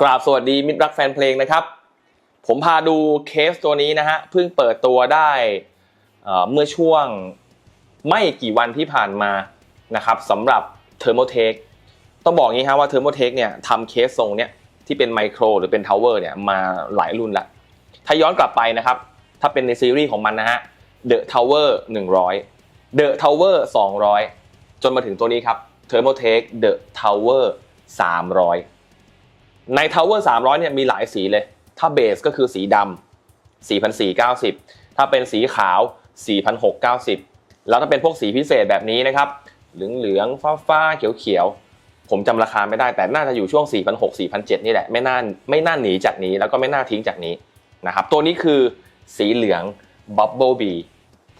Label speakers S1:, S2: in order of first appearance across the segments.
S1: กราบสวัสดีมิตรรักแฟนเพลงนะครับ ผมพาดูเคสตัวนี้นะฮะเพิ่งเปิดตัวได้เมื่อช่วงไม่กี่วันที่ผ่านมานะครับสำหรับ t h e r m o t e c h ต้องบอกงี้ครับว่า t h e r m o t e c h เนี่ยทำเคสทรงเนี่ยที่เป็นไมโครหรือเป็นทาวเวอร์เนี่ยมาหลายรุ่นละถ้าย้อนกลับไปนะครับ ถ้าเป็นในซีรีส์ของมันนะฮะ The Tower 100 The Tower 200จนมาถึงตัวนี้ครับ t h e r m o t e c h The Tower 300 ใน Tower 300เนี่ยมีหลายสีเลย ถ้าเบสก็คือสีดำ4,490 ถ้าเป็นสีขาว 4,690 แล้วถ้าเป็นพวกสีพิเศษแบบนี้นะครับ เหลืองเหลืองฟ้าฟ้าๆเขียวเขียวๆผมจำราคาไม่ได้แต่น่าจะอยู่ช่วง 4,600 4,700 นี่แหละ ไม่น่าไม่น่าหนีจากนี้แล้วก็ไม่น่าทิ้งจากนี้นะครับ ตัวนี้คือสีเหลือง Bubble Bee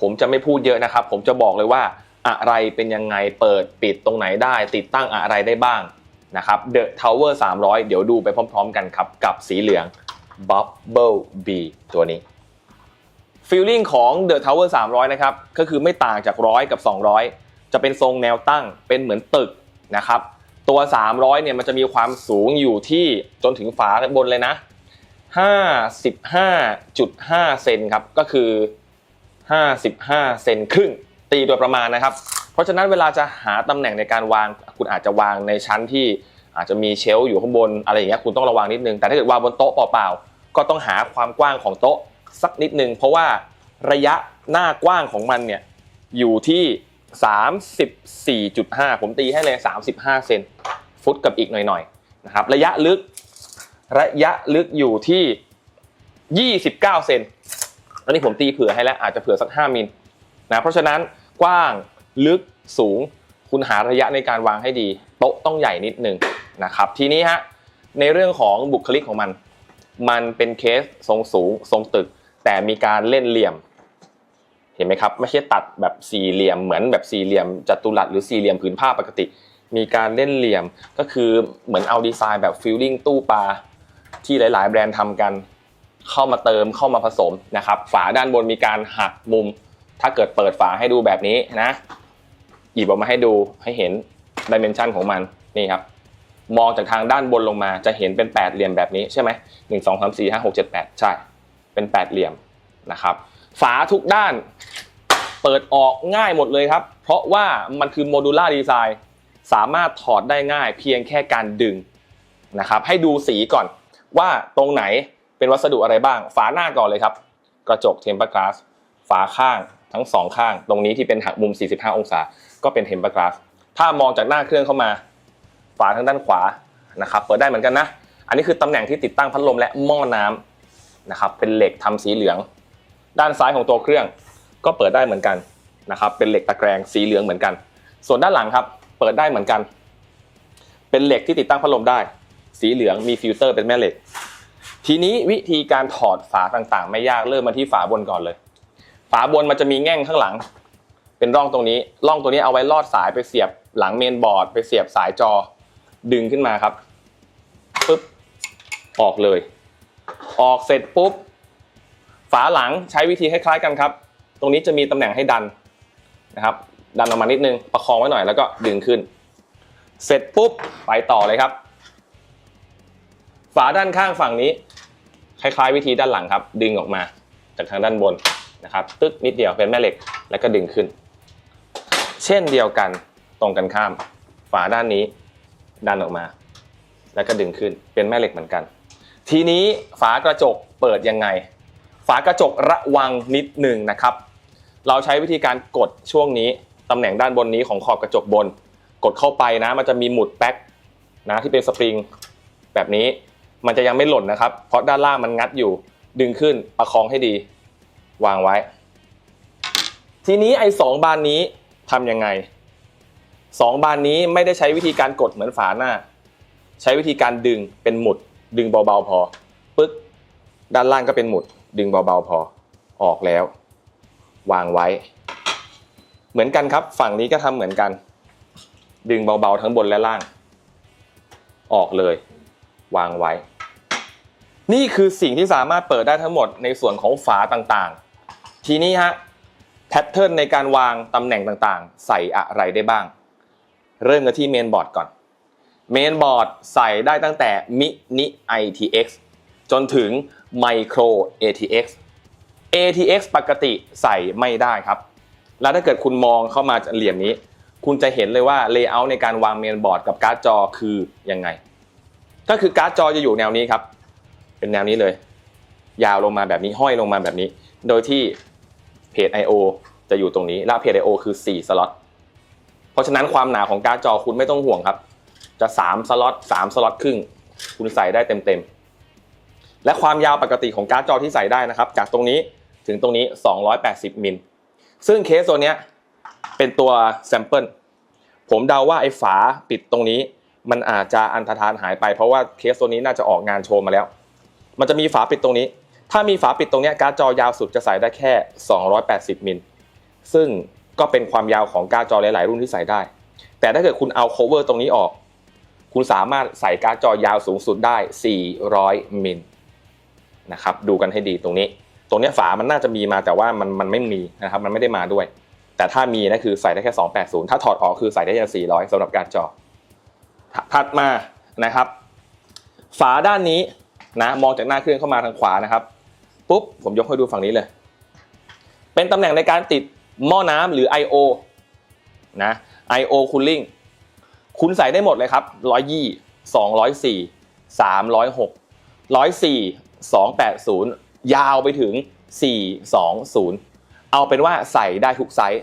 S1: ผมจะไม่พูดเยอะนะครับ ผมจะบอกเลยว่าอะไรเป็นยังไงเปิดปิดตรงไหนได้ ติดตั้งอะไรได้บ้าง นะครับ The Tower 300 เดี๋ยวดูไปพร้อมๆกันครับ กับสีเหลือง Bubble B ตัวนี้ฟีลลิ่งของ The Tower 300 นะครับ ก็คือไม่ต่างจาก 100 กับ 200 จะเป็นทรงแนวตั้งเป็นเหมือนตึกนะครับ ตัว 300 เนี่ยมันจะมีความสูงอยู่ที่จนถึงฝาบนเลยนะ 55.5 เซนครับ ก็คือ 55 เซนครึ่ง ตีโดยประมาณนะครับ เพราะฉะนั้นเวลาจะหาตำแหน่งในการวางคุณอาจจะวางในชั้นที่อาจจะมีเชลฟ์อยู่ข้างบนอะไรอย่างเงี้ยคุณต้องระวังนิดนึง แต่ถ้าเกิดวางบนโต๊ะเปล่าๆก็ต้องหาความกว้างของโต๊ะสักนิดนึง เพราะว่าระยะหน้ากว้างของมันเนี่ยอยู่ที่ 34.5 ผมตีให้เลย 35 เซนฟุตกับอีกหน่อยๆนะครับระยะลึกระยะลึกอยู่ที่ 29 เซนอันนี้ผมตีเผื่อให้แล้วอาจจะเผื่อสัก 5 มิลนะเพราะฉะนั้นกว้าง ลึกสูง คุณหาระยะในการวางให้ดี โต๊ะต้องใหญ่นิดนึงนะครับทีนี้ฮะในเรื่องของบุคลิกของมัน มันเป็นเคสทรงสูงทรงตึก แต่มีการเล่นเหลี่ยม เห็นไหมครับไม่ใช่ตัดแบบสี่เหลี่ยมเหมือนแบบสี่เหลี่ยมจัตุรัสหรือสี่เหลี่ยมผืนผ้าปกติ มีการเล่นเหลี่ยมก็คือเหมือนเอาดีไซน์แบบฟิลลิ่งตู้ปลาที่หลาย ๆ แบรนด์ทำกันเข้ามาเติมเข้ามาผสมนะครับ ฝาด้านบนมีการหักมุม ถ้าเกิดเปิดฝาให้ดูแบบนี้นะ หยิบออกมาให้ดูให้เห็นดิเมนชันของมันนี่ครับมองจากทางด้านบนลงมาจะเห็นเป็นแปดเหลี่ยมแบบนี้ใช่ไหมหนึ่งสองสามสี่ห้าหกเจ็ดแปดใช่ เป็นแปดเหลี่ยมนะครับ ฝาทุกด้านเปิดออกง่ายหมดเลยครับ เพราะว่ามันคือโมดูล่าดีไซน์สามารถถอดได้ง่ายเพียงแค่การดึงนะครับ ให้ดูสีก่อนว่าตรงไหนเป็นวัสดุอะไรบ้าง ฝาหน้าก่อนเลยครับ กระจกเทมเปอร์กลาสฝาข้างทั้งสองข้าง ตรงนี้ที่เป็นหักมุม 45 องศา ก็เป็นเทมเปอร์กลาสถ้ามองจากหน้าเครื่องเข้ามาฝาทางด้านขวานะครับเปิดได้เหมือนกันนะ อันนี้คือตำแหน่งที่ติดตั้งพัดลมและหม้อน้ำนะครับเป็นเหล็กทำสีเหลือง ด้านซ้ายของตัวเครื่องก็เปิดได้เหมือนกันนะครับเป็นเหล็กตะแกรงสีเหลืองเหมือนกัน ส่วนด้านหลังครับเปิดได้เหมือนกัน เป็นเหล็กที่ติดตั้งพัดลมได้ สีเหลืองมีฟิลเตอร์เป็นแม่เหล็ก ทีนี้วิธีการถอดฝาต่างๆ ไม่ยากเริ่มมาที่ฝาบนก่อนเลย ฝาบนมันจะมีแง่งข้างหลัง เป็นร่องตรงนี้ร่องตรงนี้เอาไว้ลอดสายไปเสียบหลังเมนบอร์ด ไปเสียบสายจอ ดึงขึ้นมาครับปึ๊บออกเลย ออกเสร็จปุ๊บ ฝาหลังใช้วิธีคล้ายๆกันครับ ตรงนี้จะมีตำแหน่งให้ดันนะครับ ดันออกมานิดนึงประคองไว้หน่อยแล้วก็ดึงขึ้น เสร็จปุ๊บไปต่อเลยครับ ฝาด้านข้างฝั่งนี้ คล้ายๆวิธีด้านหลังครับ ดึงออกมาจากทางด้านบนนะครับ ตึ๊กนิดเดียวเป็นแม่เหล็กแล้วก็ดึงขึ้น เช่นเดียวกันตรงกันข้าม ฝาด้านนี้ดันออกมา แล้วก็ดึงขึ้นเป็นแม่เหล็กเหมือนกัน ทีนี้ฝากระจกเปิดยังไง ฝากระจกระวังนิดหนึ่งนะครับ เราใช้วิธีการกดช่วงนี้ตำแหน่งด้านบนนี้ของขอบกระจกบน กดเข้าไปนะ มันจะมีหมุดแป๊กนะที่เป็นสปริงแบบนี้มันจะยังไม่หล่นนะครับ เพราะด้านล่างมันงัดอยู่ ดึงขึ้นประคองให้ดี วางไว้ ทีนี้ไอ้สองบานนี้ ทำยังไงสองบานนี้ไม่ได้ใช้วิธีการกดเหมือนฝาหน้า ใช้วิธีการดึงเป็นหมุด ดึงเบาๆพอปึ๊กด้านล่างก็เป็นหมุด ดึงเบาๆพอออกแล้ว วางไว้ เหมือนกันครับ ฝั่งนี้ก็ทำเหมือนกัน ดึงเบาๆทั้งบนและล่าง ออกเลย วางไว้ นี่คือสิ่งที่สามารถเปิดได้ทั้งหมดในส่วนของฝาต่างๆ ทีนี้ฮะ ทเทิร์นในการวางตำแหน่งต่างๆ ใส่อะไรได้บ้าง เริ่มกันที่เมนบอร์ดก่อนเมนบอร์ดใส่ได้ตั้งแต่มินิ ITX จนถึง Micro ATX ATX ปกติใส่ไม่ได้ครับ แล้วถ้าเกิดคุณมองเข้ามาเหลี่ยมนี้ คุณจะเห็นเลยว่าเลเยอร์ในการวางเมนบอร์ดกับการ์ดจอคือยังไง ก็คือการ์ดจอจะอยู่แนวนี้ครับ เป็นแนวนี้เลย ยาวลงมาแบบนี้ห้อยลงมาแบบนี้ โดยที่ เพจ I/O จะอยู่ตรงนี้และเพจ I/O คือ 4 สล็อต เพราะฉะนั้นความหนาของการ์ดจอคุณไม่ต้องห่วงครับ จะ 3 สล็อต 3 สล็อตครึ่ง คุณใส่ได้เต็มๆ และความยาวปกติของการ์ดจอที่ใส่ได้นะครับ จากตรงนี้ถึงตรงนี้ 280 มิล ซึ่งเคสตัวเนี้ยเป็นตัวแซมเปิล ผมเดาว่าไอ้ฝาปิดตรงนี้ มันอาจจะอันธทานหายไปเพราะว่าเคสตัวนี้น่าจะออกงานโชว์มาแล้ว มันจะมีฝาปิดตรงนี้ ถ้ามีฝาปิดตรงนี้การ์ดจอยาวสุดจะใส่ได้แค่ 280มิลซึ่งก็เป็นความยาวของการ์ดจอหลาย ๆ รุ่นที่ใส่ได้ แต่ถ้าเกิดคุณเอา cover ตรงนี้ออก คุณสามารถใส่การ์ดจอยาวสูงสุดได้ 400มิลนะครับดูกันให้ดีตรงนี้ ตรงนี้ฝามันน่าจะมีมาแต่ว่ามันมันไม่มีนะครับมันไม่ได้มาด้วย แต่ถ้ามีนะคือใส่ได้แค่ 280 ถ้าถอดออกคือใส่ได้แค่400สำหรับการ์ดจอถัดมานะครับ ฝาด้านนี้นะมองจากหน้าเครื่องเข้ามาทางขวานะครับ ปุ๊บผมยกให้ดูฝั่งนี้เลย เป็นตำแหน่งในการติดหม้อน้ำหรือ I/O นะ I/O cooling คุณใส่ได้หมดเลยครับ120 204 306 104 280ยาวไปถึง420เอาเป็นว่าใส่ได้ทุกไซส์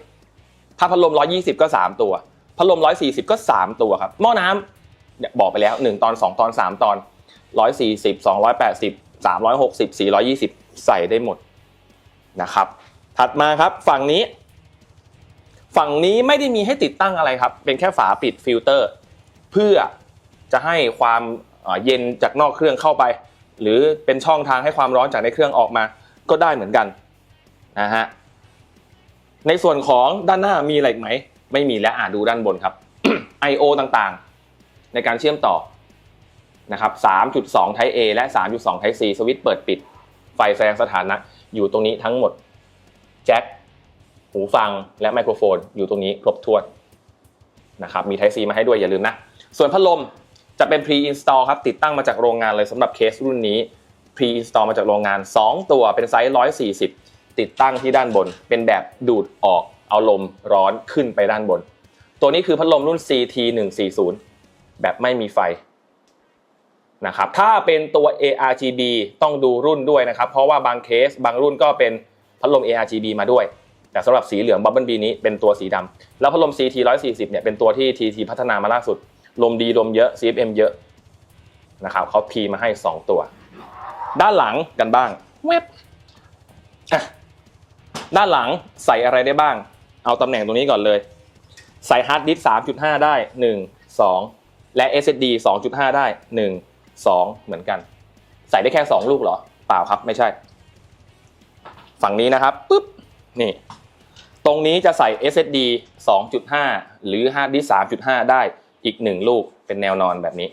S1: ถ้าพัดลม120ก็3ตัวพัดลม140ก็3ตัวครับหม้อน้ำบอกไปแล้ว1ตอน2ตอน3ตอน140 280 360 420 ใส่ได้หมดนะครับ ถัดมาครับฝั่งนี้ ฝั่งนี้ไม่ได้มีให้ติดตั้งอะไรครับ เป็นแค่ฝาปิดฟิลเตอร์ เพื่อจะให้ความเย็นจากนอกเครื่องเข้าไป หรือเป็นช่องทางให้ความร้อนจากในเครื่องออกมาก็ได้เหมือนกันนะฮะในส่วนของด้านหน้ามีอะไรไหม ไม่มีและอ่าดูด้านบนครับ I/O ต่างๆ ในการเชื่อมต่อนะครับ 3.2 Type A และ 3.2 Type C สวิตช์เปิดปิด ไฟแสดงสถานะอยู่ตรงนี้ทั้งหมดแจ็คหูฟังและไมโครโฟน อยู่ตรงนี้ครบถ้วนนะครับมี Type C มาให้ด้วยอย่าลืมนะ ส่วนพัดลมจะเป็น pre-install ครับติดตั้งมาจากโรงงานเลยสำหรับเคสรุ่นนี้ pre-install มาจากโรงงาน 2 ตัวเป็นไซส์ 140 ติดตั้งที่ด้านบน เป็นแบบดูดออกเอาลมร้อนขึ้นไปด้านบน ตัวนี้คือพัดลมรุ่น CT 140แบบไม่มีไฟ นะครับถ้าเป็นตัว ARGB ต้องดูรุ่นด้วยนะครับ เพราะว่าบางเคสบางรุ่นก็เป็นพัดลม ARGB มาด้วย แต่สำหรับสีเหลือง Bubble B นี้เป็นตัวสีดำแล้วพัดลม CT 140เนี่ยเป็นตัวที่ TT พัฒนามาล่าสุด ลมดีลมเยอะ CFM เยอะนะครับเขาพีมาให้ 2 ตัว ด้านหลังกันบ้างเว็บอะด้านหลังใส่อะไรได้บ้าง เอาตำแหน่งตรงนี้ก่อนเลย ใส่ฮาร์ดดิสก์3.5 ได้ 1 2 และ SSD 2.5 ได้ 1 2 เหมือนกัน ใส่ได้แค่ 2 ลูกเหรอ เปล่าครับไม่ใช่ ฝั่งนี้นะครับปุ๊บนี่ ตรงนี้จะใส่ SSD 2.5 หรือ hard disk 3.5 ได้อีก 1 ลูกเป็นแนวนอนแบบนี้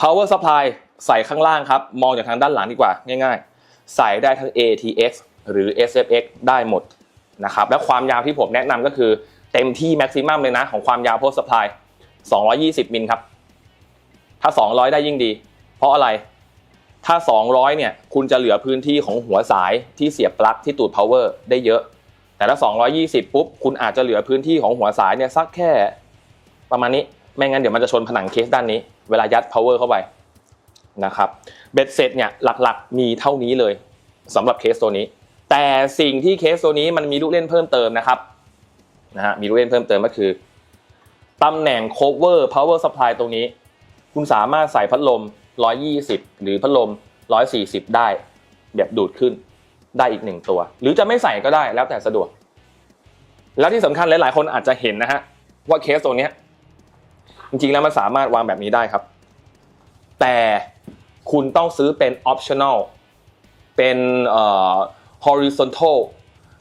S1: power supply ใส่ข้างล่างครับ มองจากทางด้านหลังดีกว่าง่าย ๆ ใส่ได้ทั้ง ATX หรือ SFX ได้หมดนะครับและความยาวที่ผมแนะนำก็คือเต็มที่ maximum เลยนะ ของความยาว power supply 220 มิลครับ ถ้า 200 ได้ยิ่งดี เพราะอะไร ถ้า 200 เนี่ย คุณจะเหลือพื้นที่ของหัวสายที่เสียบปลั๊กที่ตูด power ได้เยอะ แต่ถ้า 220 ปุ๊บ คุณอาจจะเหลือพื้นที่ของหัวสายเนี่ยสักแค่ประมาณนี้ ไม่งั้นเดี๋ยวมันจะชนผนังเคสด้านนี้ เวลายัด power เข้าไปนะครับ เบ็ดเสร็จเนี่ยหลักๆ มีเท่านี้เลยสำหรับเคสตัวนี้ แต่สิ่งที่เคสตัวนี้มันมีลูกเล่นเพิ่มเติมนะครับนะฮะมีลูกเล่นเพิ่มเติมก็คือตำแหน่ง cover power supply ตรงนี้ คุณสามารถใส่พัดลม 120 หรือพัดลม 140 ได้แบบดูดขึ้นได้อีกหนึ่งตัว หรือจะไม่ใส่ก็ได้แล้วแต่สะดวก แล้วที่สำคัญหลายๆ คนอาจจะเห็นนะฮะว่าเคสตัวนี้จริงๆแล้วมันสามารถวางแบบนี้ได้ครับ แต่คุณต้องซื้อเป็น optional เป็นเอ่อ horizontal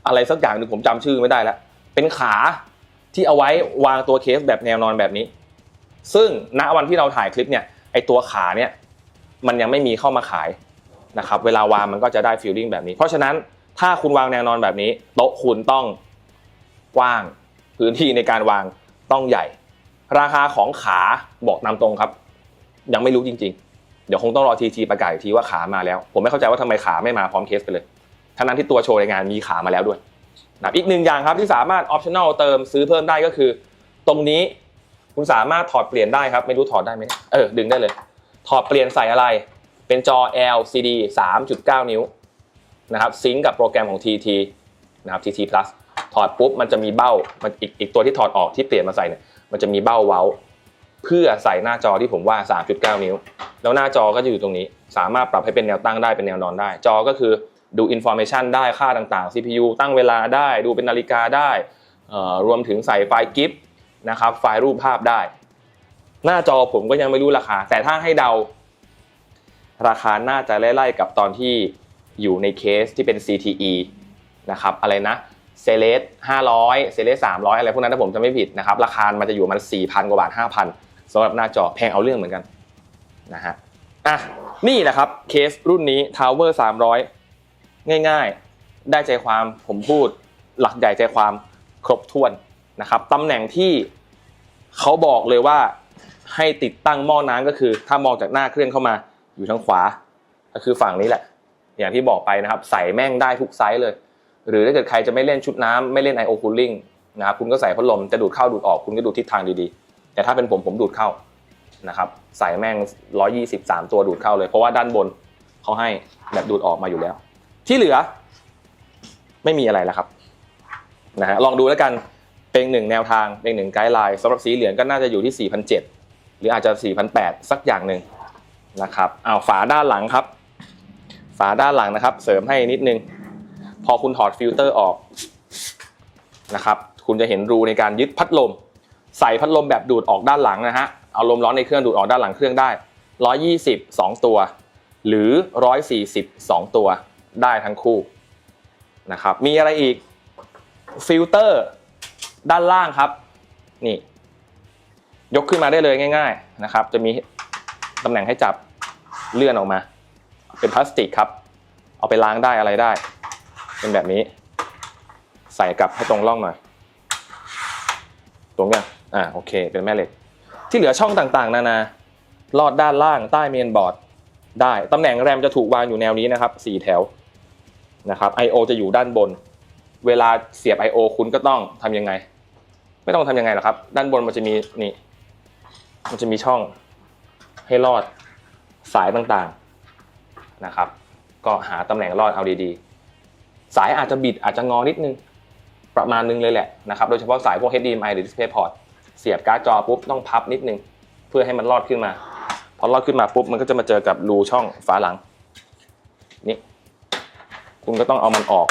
S1: อะไรสักอย่างหนึ่งผมจำชื่อไม่ได้แล้ว เป็นขาที่เอาไว้วางตัวเคสแบบแนวนอนแบบนี้ ซึ่งณวันที่เราถ่ายคลิปเนี่ยไอตัวขาเนี่ยมันยังไม่มีเข้ามาขายนะครับเวลาวางมันก็จะได้ฟีลลิ่งแบบนี้ เพราะฉะนั้นถ้าคุณวางแนวนอนแบบนี้ โต๊ะคุณต้องกว้าง พื้นที่ในการวางต้องใหญ่ ราคาของขาบอกตามตรงครับ ยังไม่รู้จริง ๆ เดี๋ยวคงต้องรอทีทีประกาศอีกทีว่าขามาแล้ว ผมไม่เข้าใจว่าทำไมขาไม่มาพร้อมเคสไปเลยทั้งนั้นที่ตัวโชว์ในงานมีขามาแล้วด้วยนะอีกหนึ่งอย่างครับที่สามารถออปชั่น l เติมซื้อเพิ่มได้ก็คือ ตรงนี้ คุณสามารถถอดเปลี่ยนได้ครับ ไม่รู้ถอดได้ไหมเออดึงได้เลย ถอดเปลี่ยนใส่อะไร เป็นจอ LCD 3.9 นิ้วนะครับซิงกับโปรแกรมของ TT นะครับ TT Plus ถอดปุ๊บมันจะมีเบ้ามันอีกอีกตัวที่ถอดออกที่เปลี่ยนมาใส่เนี่ยมันจะมีเบ้าเว้า เพื่อใส่หน้าจอที่ผมว่า 3.9 นิ้ว แล้วหน้าจอก็จะอยู่ตรงนี้ สามารถปรับให้เป็นแนวตั้งได้เป็นแนวนอนได้ จอก็คือดูอินโฟ a t ชันได้ค่าต่างๆ CPU ตั้งเวลาได้ ดูเป็นนาฬิกาได้อ่อรวมถึงใส่ไฟล์กิฟต์ นะครับ ไฟล์รูปภาพได้ หน้าจอผมก็ยังไม่รู้ราคา แต่ถ้าให้เดา ราคาน่าจะไล่ๆกับตอนที่อยู่ในเคสที่เป็น CTE นะครับอะไรนะเซเลส500เซเลส300อะไรพวกนั้นถ้าผมจะไม่ผิดนะครับ ราคา มันจะอยู่มัน4,000กว่าบาท5,000สำหรับหน้าจอแพงเอาเรื่องเหมือนกันนะฮะอะนี่แหละครับเคสรุ่นนี้ Tower 300 ง่ายๆ ได้ใจความผมพูดหลักใหญ่ใจความครบถ้วน นะครับตำแหน่งที่เขาบอกเลยว่าให้ติดตั้งหม้อน้ำก็คือ ถ้ามองจากหน้าเครื่องเข้ามาอยู่ทางขวา ก็คือฝั่งนี้แหละ อย่างที่บอกไปนะครับ ใส่แม่งได้ทุกไซส์เลย หรือถ้าเกิดใครจะไม่เล่นชุดน้ำไม่เล่น IO cooling นะครับคุณก็ใส่พัดลมจะดูดเข้าดูดออกคุณก็ดูทิศทางดีๆ แต่ถ้าเป็นผมผมดูดเข้านะครับใส่แม่ง 123 ตัวดูดเข้าเลย เพราะว่าด้านบนเขาให้แบบดูดออกมาอยู่แล้ว ที่เหลือ ไม่มีอะไรแล้วครับนะฮะลองดูแล้วกัน เป็นหนึ่งแนวทางเป็นหนึ่งไกด์ไลน์สำหรับสีเหลืองก็น่าจะอยู่ที่ 4,700 หรืออาจจะ 4,800 สักอย่างหนึ่งนะครับเอาฝาด้านหลังครับ ฝาด้านหลังนะครับ เสริมให้นิดนึง พอคุณถอดฟิลเตอร์ออกนะครับ คุณจะเห็นรูในการยึดพัดลม ใส่พัดลมแบบดูดออกด้านหลังนะฮะเอาลมร้อนในเครื่องดูดออกด้านหลังเครื่องได้ 120 2 ตัว หรือ 140 2 ตัวได้ทั้งคู่นะครับมีอะไรอีกฟิลเตอร์ ด้านล่างครับ นี่ ยกขึ้นมาได้เลยง่าย ๆนะครับ จะมีตำแหน่งให้จับเลื่อนออกมา เป็นพลาสติกครับ เอาไปล้างได้อะไรได้ เป็นแบบนี้ ใส่กลับให้ตรงร่องหน่อยตรงยังอ่าโอเค เป็นแม่เหล็ก ที่เหลือช่องต่างๆ นานาลอดด้านล่างใต้เมนบอร์ดได้ตำแหน่งแรมจะถูกวางอยู่แนวนี้นะครับสี่แถวนะครับ I/O จะอยู่ด้านบน เวลาเสียบ I/O คุณก็ต้องทำยังไง ไม่ต้องทำยังไงหรอกครับ ด้านบนมันจะมีนี่ มันจะมีช่องให้ลอดสายต่างๆนะครับ ก็หาตำแหน่งรอดเอาดีๆ สายอาจจะบิดอาจจะงอนิดนึงประมาณนึงเลยแหละนะครับ โดยเฉพาะสายพวก HDMI หรือ DisplayPort เสียบการ์ดจอปุ๊บต้องพับนิดนึง เพื่อให้มันรอดขึ้นมา พอรอดขึ้นมาปุ๊บมันก็จะมาเจอกับรูช่องฝาหลังนี่คุณก็ต้องเอามันออก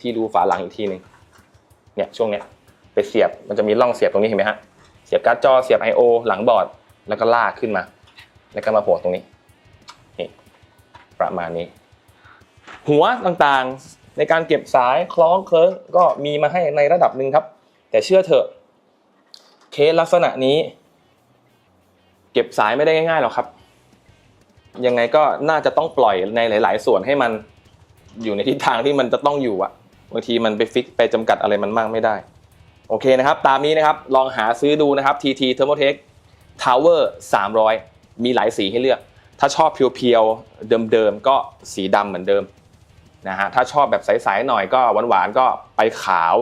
S1: ที่รูฝาหลังอีกทีหนึ่งเนี่ยช่วงเนี้ย ไปเสียบมันจะมีร่องเสียบตรงนี้เห็นไหมฮะเสียบการ์ดจอเสียบ I/O หลังบอร์ดแล้วก็ลากขึ้นมา แล้วก็มาโผล่ตรงนี้นี่ประมาณนี้ หัวต่างๆในการเก็บสายคล้องเคิร์งก็มีมาให้ในระดับหนึ่งครับ แต่เชื่อเถอะเคสลักษณะนี้ เก็บสายไม่ได้ง่ายๆหรอกครับยังไงก็น่าจะต้องปล่อยในหลาย ๆ ส่วนให้มันอยู่ในทิศทางที่มันจะต้องอยู่อะบางทีมันไปฟิกไปจำกัดอะไรมันมากไม่ได้ โอเคนะครับ ตามนี้นะครับลองหาซื้อดูนะครับ TT Thermotech Tower 300 มีหลายสีให้เลือก ถ้าชอบเพียวๆ เดิมๆ ก็สีดำเหมือนเดิมนะฮะถ้าชอบแบบใสๆหน่อยก็หวานๆ ก็ไปขาว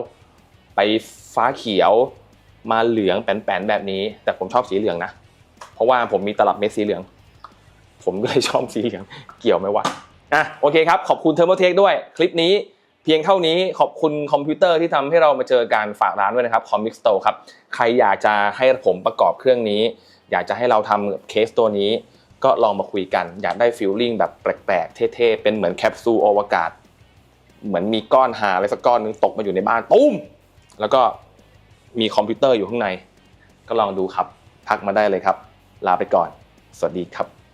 S1: ไปฟ้าเขียวมาเหลืองแป้นๆ แบบนี้ แต่ผมชอบสีเหลืองนะ เพราะว่าผมมีตลับเม็ดสีเหลือง ผมก็เลยชอบสีเหลืองเกี่ยวไหมวะอะโอเคครับ ขอบคุณ Thermotech ด้วยคลิปนี้ เพียงเท่านี้ขอบคุณคอมพิวเตอร์ที่ทำให้เรามาเจอการฝากร้านด้วยนะครับ Comic Store ครับใครอยากจะให้ผมประกอบเครื่องนี้ อยากจะให้เราทำเคสตัวนี้ ก็ลองมาคุยกัน อยากได้ฟิลลิ่งแบบแปลกๆ เท่ๆ เป็นเหมือนแคปซูลอวกาศ เหมือนมีก้อนหาอะไรสักก้อนหนึงตกมาอยู่ในบ้านตุ้มแล้วก็มีคอมพิวเตอร์อยู่ข้างใน ก็ลองดูครับทักมาได้เลยครับ ลาไปก่อน สวัสดีครับ